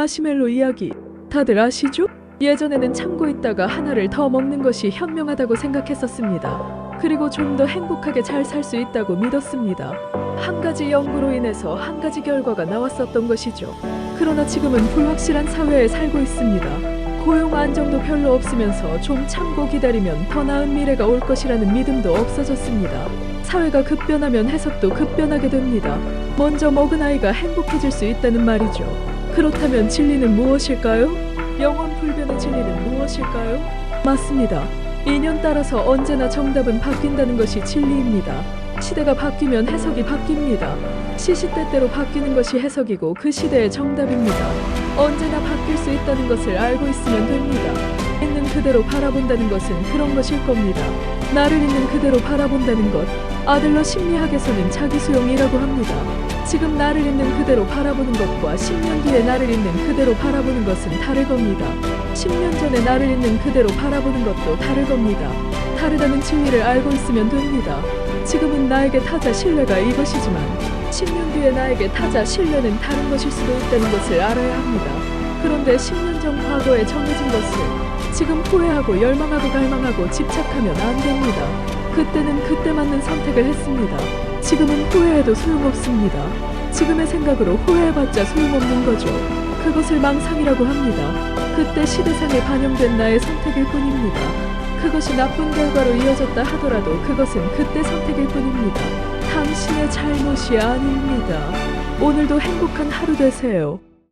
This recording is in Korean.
마시멜로 이야기 다들 아시죠? 예전에는 참고 있다가 하나를 더 먹는 것이 현명하다고 생각했었습니다. 그리고 좀 더 행복하게 잘 살 수 있다고 믿었습니다. 한 가지 연구로 인해서 한 가지 결과가 나왔었던 것이죠. 그러나 지금은 불확실한 사회에 살고 있습니다. 고용 안정도 별로 없으면서 좀 참고 기다리면 더 나은 미래가 올 것이라는 믿음도 없어졌습니다. 사회가 급변하면 해석도 급변하게 됩니다. 먼저 먹은 아이가 행복해질 수 있다는 말이죠. 그렇다면 진리는 무엇일까요? 영원 불변의 진리는 무엇일까요? 맞습니다. 인연 따라서 언제나 정답은 바뀐다는 것이 진리입니다. 시대가 바뀌면 해석이 바뀝니다. 시시때때로 바뀌는 것이 해석이고 그 시대의 정답입니다. 언제나 바뀔 수 있다는 것을 알고 있으면 됩니다. 있는 그대로 바라본다는 것은 그런 것일 겁니다. 나를 있는 그대로 바라본다는 것. 아들러 심리학에서는 자기 수용이라고 합니다. 지금 나를 있는 그대로 바라보는 것과 10년 뒤에 나를 있는 그대로 바라보는 것은 다를 겁니다. 10년 전에 나를 있는 그대로 바라보는 것도 다를 겁니다. 다르다는 진리를 알고 있으면 됩니다. 지금은 나에게 타자 신뢰가 이것이지만 10년 뒤에 나에게 타자 신뢰는 다른 것일 수도 있다는 것을 알아야 합니다. 그런데 10년 전 과거에 정해진 것을 지금 후회하고 열망하고 갈망하고 집착하면 안 됩니다. 그때는 그때 맞는 선택을 했습니다. 지금은 후회해도 소용없습니다. 지금의 생각으로 후회해봤자 소용없는 거죠. 그것을 망상이라고 합니다. 그때 시대상에 반영된 나의 선택일 뿐입니다. 그것이 나쁜 결과로 이어졌다 하더라도 그것은 그때 선택일 뿐입니다. 당신의 잘못이 아닙니다. 오늘도 행복한 하루 되세요.